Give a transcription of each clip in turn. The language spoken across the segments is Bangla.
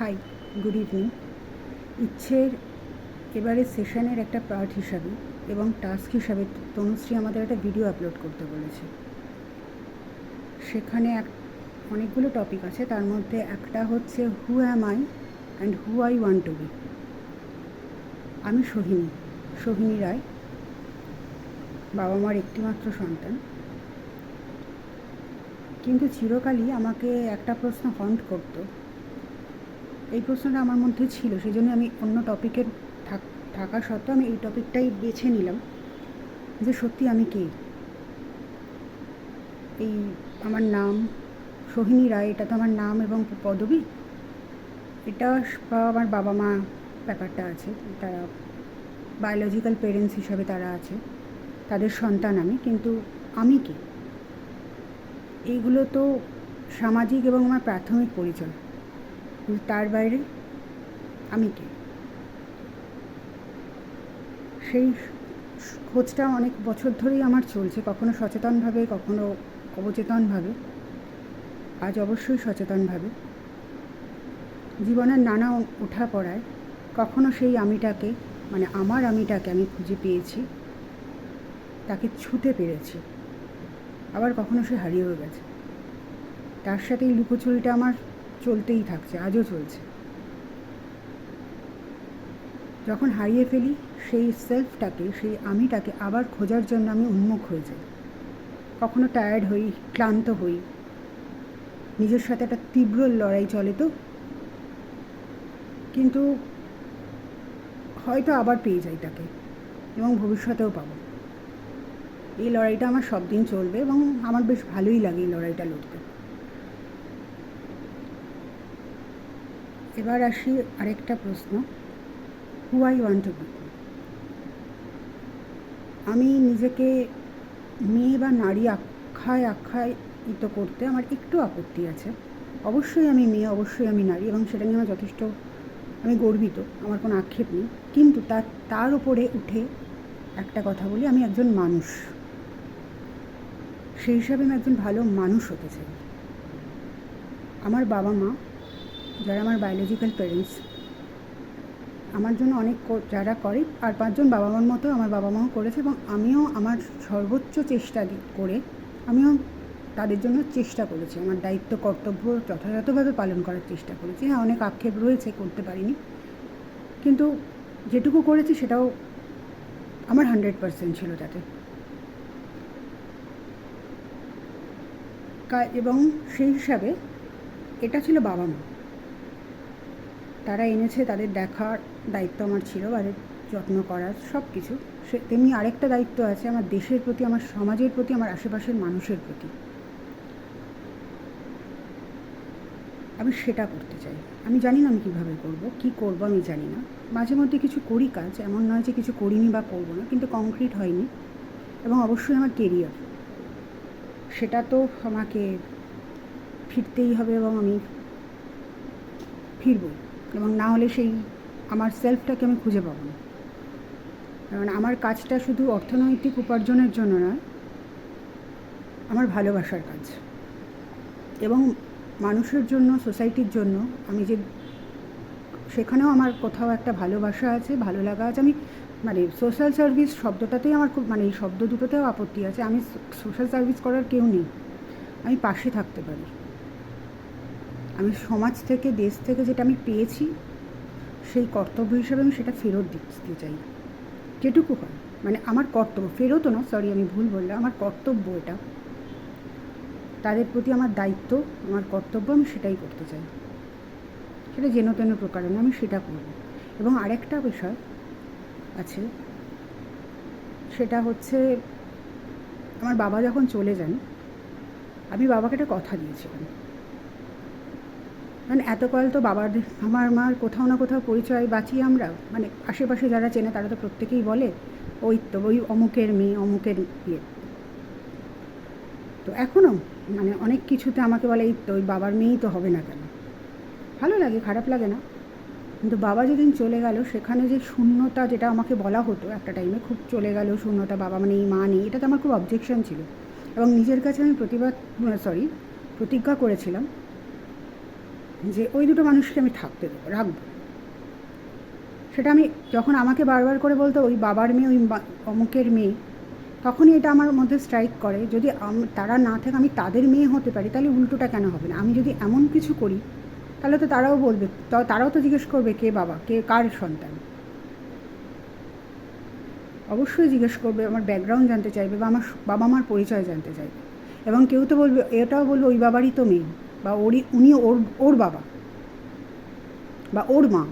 High, good evening. ইচ্ছের এবারে সেশনের একটা পার্ট হিসাবে এবং টাস্ক হিসাবে তনুশ্রী আমাদের একটা ভিডিও আপলোড করতে বলেছে। সেখানে এক, অনেকগুলো টপিক আছে, তার মধ্যে একটা হচ্ছে who am I and who I want to be আমি সোহিনী সোহিনী রায় বাবা মার একটিমাত্র সন্তান। কিন্তু চিরকালই আমাকে একটা প্রশ্ন হন্ট করতো এই প্রশ্নটা আমার মধ্যে ছিল সেই জন্য আমি অন্য টপিকের থাকা সত্ত্বেও আমি এই টপিকটাই বেছে নিলাম যে সত্যি আমি কে? এই আমার নাম, সোহিনী রায়, এটা তো আমার নাম এবং পদবী? এটা বা আমার বাবা মা ব্যাপারটা আছে, তারা বায়োলজিক্যাল পেরেন্টস হিসাবে তারা আছে, তাদের সন্তান আমি, কিন্তু আমি কে? এইগুলো তো সামাজিক এবং আমার প্রাথমিক পরিচয়। তার বাইরে আমি কে? সেই খোঁজটা অনেক বছর ধরেই আমার চলছে, কখনো সচেতনভাবে, কখনো অবচেতনভাবে, আজ অবশ্যই সচেতনভাবে। জীবনের নানা ওঠা পড়ায় কখনো সেই আমিটাকে মানে আমার আমিটাকে আমি খুঁজে পেয়েছি, তাকে ছুতে পেরেছি। আবার কখনো সে হারিয়েও গেছে। তার সাথে এই লুকোচুরিটা আমার চলতেই থাকছে, আজও চলছে। যখন হারিয়ে ফেলি, সেই সেলফটাকে সেই আমিটাকে আবার খোঁজার জন্য আমি উন্মুখ হয়ে যাই। কখনো টায়ার্ড হই, ক্লান্ত হই। নিজের সাথে একটা তীব্র লড়াই চলে তো। কিন্তু হয়তো আবার পেয়ে যাই তাকে, এবং ভবিষ্যতেও পাবো। এই লড়াইটা আমার সব দিন চলবে, এবং আমার বেশ ভালোই লাগে এই লড়াইটা লড়তে। এবার আসি আরেকটা প্রশ্ন। Who I want to be আমি নিজেকে মেয়ে বা নারী আখ্যায় আখ্যায়িত করতে আমার একটু আপত্তি আছে। অবশ্যই আমি মেয়ে, অবশ্যই আমি নারী এবং সেটা নিয়ে আমার যথেষ্ট, আমি গর্বিত, আমার কোনো আক্ষেপ নেই। কিন্তু তার তার উপরে উঠে একটা কথা বলি, আমি একজন মানুষ। সেই হিসাবে আমি একজন ভালো মানুষ হতে চাই। আমার বাবা মা যারা আমার বায়োলজিক্যাল প্যারেন্টস আমার জন্য অনেক যারা করে, আর পাঁচজন বাবা মার মতো আমার বাবা মাও করেছে এবং আমিও আমার সর্বোচ্চ চেষ্টা করে আমিও তাদের জন্য চেষ্টা করেছি। আমার দায়িত্ব, কর্তব্য যথাযথভাবে পালন করার চেষ্টা করেছি। হ্যাঁ অনেক আক্ষেপ রয়েছে, করতে পারিনি। কিন্তু যেটুকু করেছি সেটাও আমার হান্ড্রেড পারসেন্ট ছিল তাতে এবং সেই হিসাবে এটা ছিল বাবা মা তারা এনেছে, তাদের দেখার দায়িত্ব আমার ছিল, তাদের যত্ন করার সব কিছু। সে তেমনি আরেকটা দায়িত্ব আছে আমার দেশের প্রতি, আমার সমাজের প্রতি, আমার আশেপাশের মানুষের প্রতি। আমি সেটা করতে চাই। আমি জানি না আমি কীভাবে করব, কি করব আমি জানি না। মাঝে মধ্যে কিছু করি কাজ, এমন নয় যে কিছু করিনি বা করব না, কিন্তু কংক্রিট হয়নি। এবং অবশ্যই আমার কেরিয়ার সেটা তো আমাকে ফিরতেই হবে এবং আমি ফিরবই। এবং না হলে সেই আমার সেলফটাকে আমি খুঁজে পাবো না। কারণ আমার কাজটা শুধু অর্থনৈতিক উপার্জনের জন্য নয়, আমার ভালোবাসার কাজ। এবং মানুষের জন্য সোসাইটির জন্য আমি যে, সেখানেও আমার কোথাও একটা ভালোবাসা আছে, ভালো লাগা আছে। আমি মানে সোশ্যাল সার্ভিস শব্দটাতেই আমার খুব মানে এই শব্দ দুটোতেও আপত্তি আছে। আমি সোশ্যাল সার্ভিস করার কেউ নেই। আমি পাশে থাকতে পারি। আমি সমাজ থেকে, দেশ থেকে যেটা আমি পেয়েছি, সেই কর্তব্য হিসাবে আমি সেটা ফেরত দিতে চাই। যেটুকু হয়। মানে আমার কর্তব্য ফেরতও না সরি আমি ভুল বললাম, আমার কর্তব্য এটা। তাদের প্রতি আমার দায়িত্ব, আমার কর্তব্য, আমি সেটাই করতে চাই। সেটা যেন তেন প্রকারে আমি সেটা করব। এবং আরেকটা বিষয় আছে, সেটা হচ্ছে আমার বাবা যখন চলে যান, আমি বাবাকে একটা কথা দিয়েছিলাম। মানে এতকাল তো বাবার আমার মার কোথাও না কোথাও পরিচয় বাঁচি আমরা মানে আশেপাশে যারা চেনে তারা তো প্রত্যেকেই বলে, ওই তো, ওই অমুকের মেয়ে, অমুকের ইয়ে। তো এখনও মানে অনেক কিছুতে আমাকে বলে, এই তো, ওই বাবার মেয়েই তো হবে না কেন? ভালো লাগে, খারাপ লাগে না। কিন্তু বাবা যেদিন চলে গেল, সেখানে যে শূন্যতা যেটা আমাকে বলা হতো একটা টাইমে খুব চলে গেল শূন্যতা, বাবা মানে এই মা নেই, এটাতে আমার খুব অবজেকশন ছিল। এবং নিজের কাছে আমি প্রতিবাদ সরি প্রতিজ্ঞা করেছিলাম। যে ওই দুটো মানুষকে আমি থাকতে দেবো, রাখব। সেটা আমি যখন আমাকে বারবার করে বলতো, ওই বাবার মেয়ে, ওই অমুকের মেয়ে, তখনই এটা আমার মধ্যে স্ট্রাইক করে, যদি তারা না থাকে, আমি তাদের মেয়ে হতে পারি, তাহলে উল্টোটা কেন হবে না? আমি যদি এমন কিছু করি, তাহলে তো তারাও বলবে তারাও তো জিজ্ঞেস করবে, কে বাবা, কে, কার সন্তান? অবশ্যই জিজ্ঞেস করবে, আমার ব্যাকগ্রাউন্ড জানতে চাইবে বা আমার বাবা মার পরিচয় জানতে চাইবে। এবং কেউ তো বলবে, এটাও বলবে, ওই বাবারই তো মেয়ে। বা ওরই উনি ওর ওর বাবা বা ওর মা।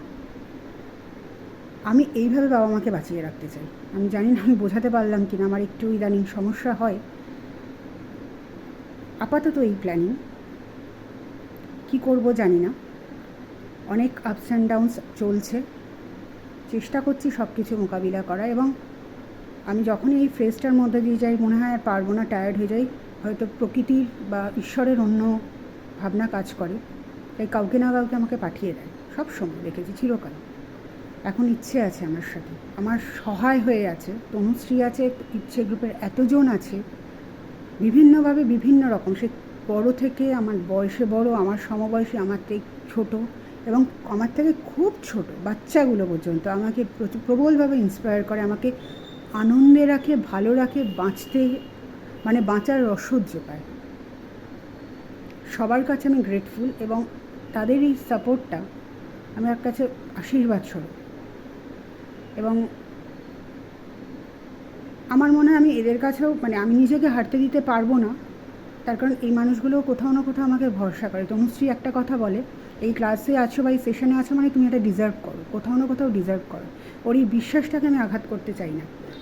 আমি এইভাবে বাবা মাকে বাঁচিয়ে রাখতে চাই। আমি জানি না, আমি বোঝাতে পারলাম কিনা, আমার একটু ইদানিং সমস্যা হয়। আপাতত এই প্ল্যানিং কি করব জানি না। অনেক আপস অ্যান্ড ডাউনস চলছে। চেষ্টা করছি সব কিছু মোকাবিলা করা এবং আমি যখনই এই ফ্রেজটার মধ্যে দিয়ে যাই, মনে হয় আর পারব না টায়ার্ড হয়ে যাই। হয়তো প্রকৃতির বা ঈশ্বরের অন্য ভাবনা কাজ করে, তাই কাউকে না কাউকে আমাকে পাঠিয়ে দেয়। সব সময় দেখেছি, চিরকাল। এখন ইচ্ছে আছে আমার সাথে। আমার সহায় হয়ে আছে, তনুশ্রী আছে, ইচ্ছে গ্রুপের এতজন আছে। বিভিন্নভাবে বিভিন্ন রকম। সে বড় থেকে আমার বয়সে বড়, আমার সমবয়সী, আমার থেকে ছোট এবং আমার থেকে খুব ছোট বাচ্চাগুলো পর্যন্ত আমাকে প্রবলভাবে ইন্সপায়ার করে, আমাকে আনন্দে রাখে, ভালো রাখে, বাঁচতে মানে বাঁচার রসদ যোগায় সবার কাছে আমি গ্রেটফুল এবং তাদের এই সাপোর্টটা আমি আমার কাছে আশীর্বাদ স্বরূপ। এবং আমার মনে হয় আমি এদের কাছেও মানে আমি নিজেকে হারতে দিতে পারব না, তার কারণ এই মানুষগুলো কোথাও না কোথাও আমাকে ভরসা করে। তনুশ্রী একটা কথা বলে, এই ক্লাসে আছো বা এই সেশনে আছো মানে তুমি এটা ডিজার্ভ করো, কোথাও না কোথাও ডিজার্ভ করো। ওর এই বিশ্বাসটাকে আমি আঘাত করতে চাই না।